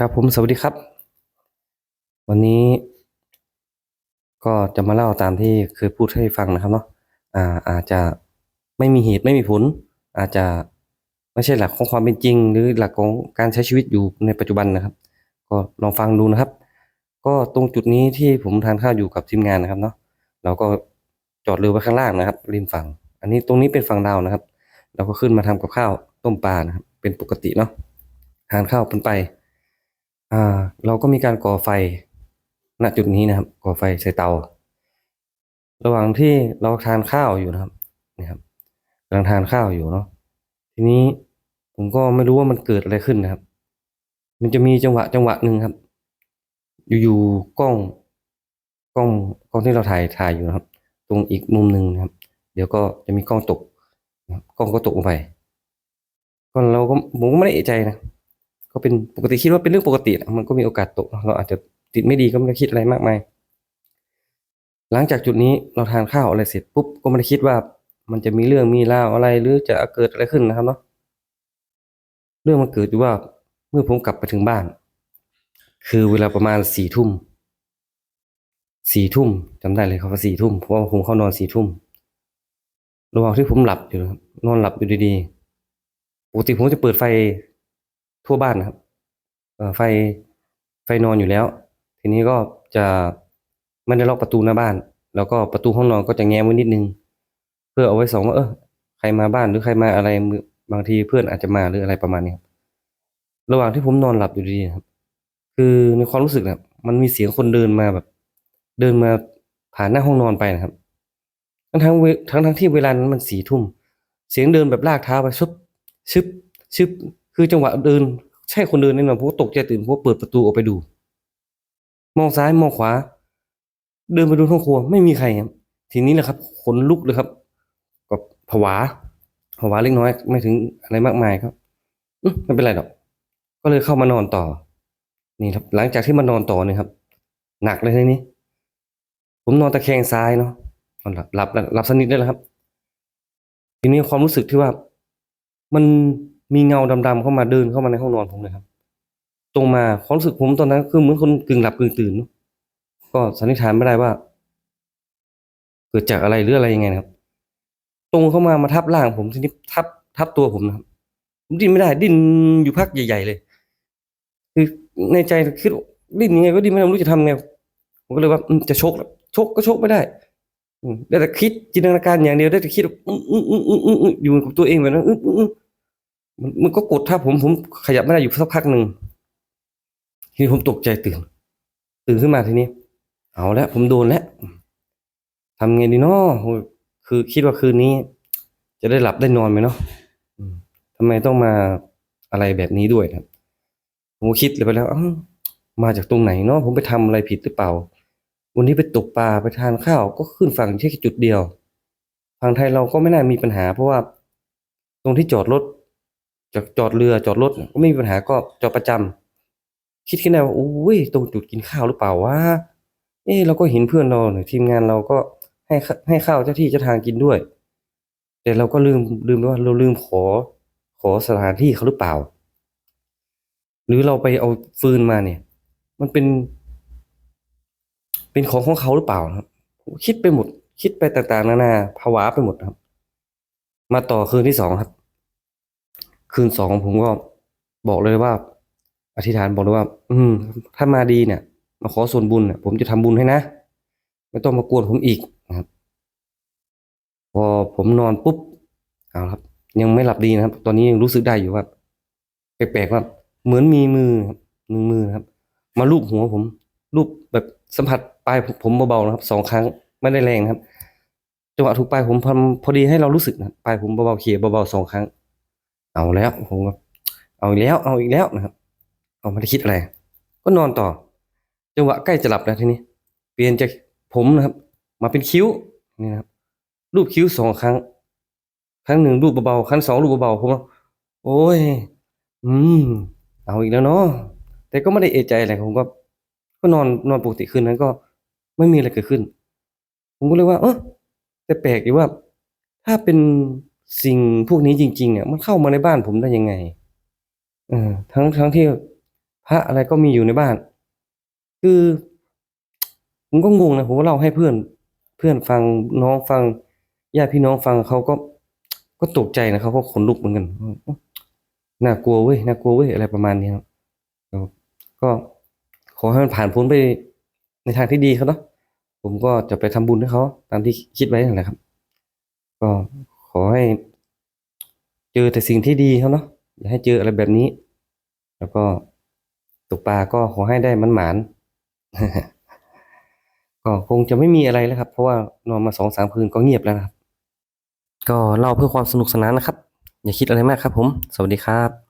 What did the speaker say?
ครับผมสวัสดีครับ วันนี้ ก็จะมาเล่าตามที่เคยพูดให้ฟังนะครับเนาะอ่าอาจจะไม่มีเหตุไม่มีผล อาจจะไม่ใช่หลักของความเป็นจริง หรือหลักของการใช้ชีวิตอยู่ในปัจจุบันนะครับ ก็ลองฟังดูนะครับ ก็ตรงจุดนี้ที่ผมทานข้าวอยู่กับทีมงานนะครับเนาะเราก็จอดเรือไว้ข้างล่างนะครับริมฝั่ง อันนี้ตรงนี้เป็นฝั่งดาวนะครับ เราก็ขึ้นมาทำกับข้าวต้มปลานะครับ เป็นปกติเนาะทานข้าวเป็นไป อ่า เราก็มีการก่อไฟ ณจุดนี้นะครับ ก่อไฟใส่เตา ระหว่างที่เราทานข้าวอยู่นะครับนี่ครับกำลังทานข้าวอยู่เนาะทีนี้ผมก็ไม่รู้ว่ามันเกิดอะไรขึ้นนะครับ มันจะมีจังหวะจังหวะหนึ่งครับ อยู่ๆกล้องกล้องกล้องที่เราถ่ายถ่ายอยู่นะครับ ตรงอีกมุมหนึ่งนะครับ เดี๋ยวก็จะมีกล้องตกกล้องก็ตกลงไปก็เราก็ผมก็ไม่ได้เอะใจนะ ก็เป็นปกติคิดว่าเป็นเรื่องปกติมันก็มีโอกาสตก เราอาจจะติดไม่ดีก็ไม่ได้คิดอะไรมากมาย หลังจากจุดนี้เราทานข้าวอะไรเสร็จปุ๊บก็ไม่ได้คิดว่า มันจะมีเรื่องมีราวอะไรหรือจะเกิดอะไรขึ้นนะครับเนาะเรื่องมันเกิดอยู่ว่าเมื่อผมกลับไปถึงบ้าน คือเวลาประมาณสี่ทุ่มสี่ทุ่มจำได้เลยครับว่าสี่ทุ่มเพราะว่าผมเข้านอนสี่ทุ่มระหว่างที่ผมหลับอยู่นะครับนอนหลับอยู่ดีๆปกติผมจะเปิดไฟ ทั่วบ้านนะครับไฟไฟนอนอยู่แล้ว ทีนี้ก็จะไม่ได้ล็อกประตูหน้าบ้าน แล้วก็ประตูห้องนอนก็จะแง้มไว้นิดนึง เพื่อเอาไว้ส่องว่าเออใครมาบ้านหรือใครมาอะไรบางทีเพื่อนอาจจะมาหรืออะไรประมาณนี้ครับระหว่างที่ผมนอนหลับอยู่ดีครับ คือในความรู้สึกนะมันมีเสียงคนเดินมาแบบ เดินมาผ่านหน้าห้องนอนไปนะครับ ทั้งทั้งทั้งทั้งที่เวลานั้นมันสี่ทุ่ม เสียงเดินแบบลากเท้าไปชึบชึบชึบ คือจังหวะเดิน ใช่คนเดินแน่นอนผมก็ตกใจตื่นผมก็เปิดประตูออกไปดู มองซ้ายมองขวา เดินไปดูห้องครัว ไม่มีใครครับทีนี้แหละครับขนลุกเลยครับก็ผวาผวาเล็กน้อย ไม่ถึงอะไรมากมายครับไม่เป็นไรหรอกก็เลยเข้ามานอนต่อ นี่ครับ หลังจากที่มานอนต่อเนี่ยครับ หนักเลยทีนี้ ผมนอนตะแคงซ้ายเนาะนอนหลับหลับหลับสนิทได้แล้วครับ ทีนี้ความรู้สึกที่ว่ามัน มีเงาดำๆเข้ามาเดินเข้ามาในห้องนอนผมเลยครับ ตรงมาความรู้สึกผมตอนนั้นคือเหมือนคนกึ่งหลับกึ่งตื่น ก็สันนิษฐานไม่ได้ว่า เกิดจากอะไรหรืออะไรยังไงครับ ตรงเข้ามามาทับร่างผมทีนี้ทับทับตัวผมนะครับ ผมดิ้นไม่ได้ ดิ้นอยู่พักใหญ่ๆเลย คือในใจคิดดิ้นยังไงก็ดิ้นไม่ได้ไม่รู้จะทำไงผมก็เลยว่าจะชกชกก็ชกไม่ได้ได้แต่คิดจินตนาการอย่างเดียวได้แต่คิดอืมอืมอืออืออยู่กับตัวเองแบบนั้นอื มันมันก็กดทับผมผมขยับไม่ได้อยู่สักพักหนึ่งทีนี้ผมตกใจตื่น ตื่นขึ้นมาทีนี้ เอาแล้วผมโดนแล้วทำไงดีเนาะคือคิดว่าคืนนี้ จะได้หลับได้นอนไหมเนาะทำไมต้องมาอะไรแบบนี้ด้วยครับ ผมคิดเลยไปแล้วอ้าวมาจากตรงไหนเนาะผมไปทำอะไรผิดหรือเปล่า วันนี้ไปตกปลาไปทานข้าวก็ขึ้นฝั่งแค่จุดเดียว ฝั่งไทยเราก็ไม่น่ามีปัญหา เพราะว่า ตรงที่จอดรถ จอดจอดเรือจอดรถก็ไม่มีปัญหาก็จอดประจำคิดขึ้นได้ว่าโอ้ยตรงจุดกินข้าวหรือเปล่าวะเออเราก็เห็นเพื่อนเราเนี่ยทีมงานเราก็ให้ให้ข้าวเจ้าที่เจ้าทางกินด้วย แต่เราก็ลืมลืมว่าเราลืมขอ ขอสถานที่เขาหรือเปล่า หรือเราไปเอาฟืนมาเนี่ย มันเป็น เป็นของของเขาหรือเปล่าครับคิดไปหมด คิดไปต่างๆนานาภาวะไปหมดครับ มาต่อคืนที่สองครับ คืนสองผมก็บอกเลยว่า อธิษฐานบอกเลยว่า อืม ถ้ามาดีเนี่ย มาขอส่วนบุญเนี่ยผมจะทำบุญให้นะไม่ต้องมากวนผมอีกนะครับ พอผมนอนปุ๊บเอาครับ ยังไม่หลับดีนะครับ ตอนนี้ยังรู้สึกได้อยู่ว่าแปลกๆว่า เหมือนมีมือครับมือมือนะครับ มาลูบหัวผมลูบแบบสัมผัสปลายผมเบาๆนะครับสองครั้งไม่ได้แรงนะครับจังหวะถูกปลายผมพอพอดีให้เรารู้สึกนะปลายผมเบาๆเขี่ยเบาๆสองครั้ง เอาแล้วผมก็เอาอีกแล้ว เอาอีกแล้วนะครับ เอาไม่ได้คิดอะไร ก็นอนต่อจังหวะใกล้จะหลับแล้วทีนี้ เปลี่ยนจากผมนะครับ มาเป็นคิ้วนี่นะครับ รูปคิ้วสองครั้ง ครั้งหนึ่งรูปเบาๆครั้งสองรูปเบาๆผมว่าโอ้ย อืม เอาอีกแล้วเนาะแต่ก็ไม่ได้เอะใจอะไรผมก็ ก็นอนนอนปกติคืนนั้นก็ไม่มีอะไรเกิดขึ้น ผมก็เลยว่า เออแต่แปลกอยู่ว่า ถ้าเป็น สิ่งพวกนี้จริง ๆอะมันเข้ามาในบ้านผมได้ยังไงเออทั้งทั้งที่พระอะไรก็มีอยู่ในบ้าน คือผมก็งงนะผมก็เล่าให้เพื่อน เพื่อนฟังน้องฟังญาติพี่น้องฟังเขาก็ก็ตกใจนะเขาก็ขนลุกเหมือนกันน่ากลัวเว้ยน่ากลัวเว้ยอะไรประมาณนี้ครับก็ขอให้มันผ่านพ้นไปในทางที่ดีครับเนาะผมก็จะไปทำบุญให้เขาตามที่คิดไว้นั่นแหละครับ ก็ อให้ เจอแต่สิ่งที่ดีเขาเนาะอย่าให้เจออะไรแบบนี้ แล้วก็ตกปลาก็ขอให้ได้มันหมานก็คงจะไม่มีอะไรแล้วครับ เพราะว่านอนมาสองสามคืนก็เงียบแล้วครับ ก็เล่าเพื่อความสนุกสนานนะครับ อย่าคิดอะไรมากครับผม สวัสดีครับ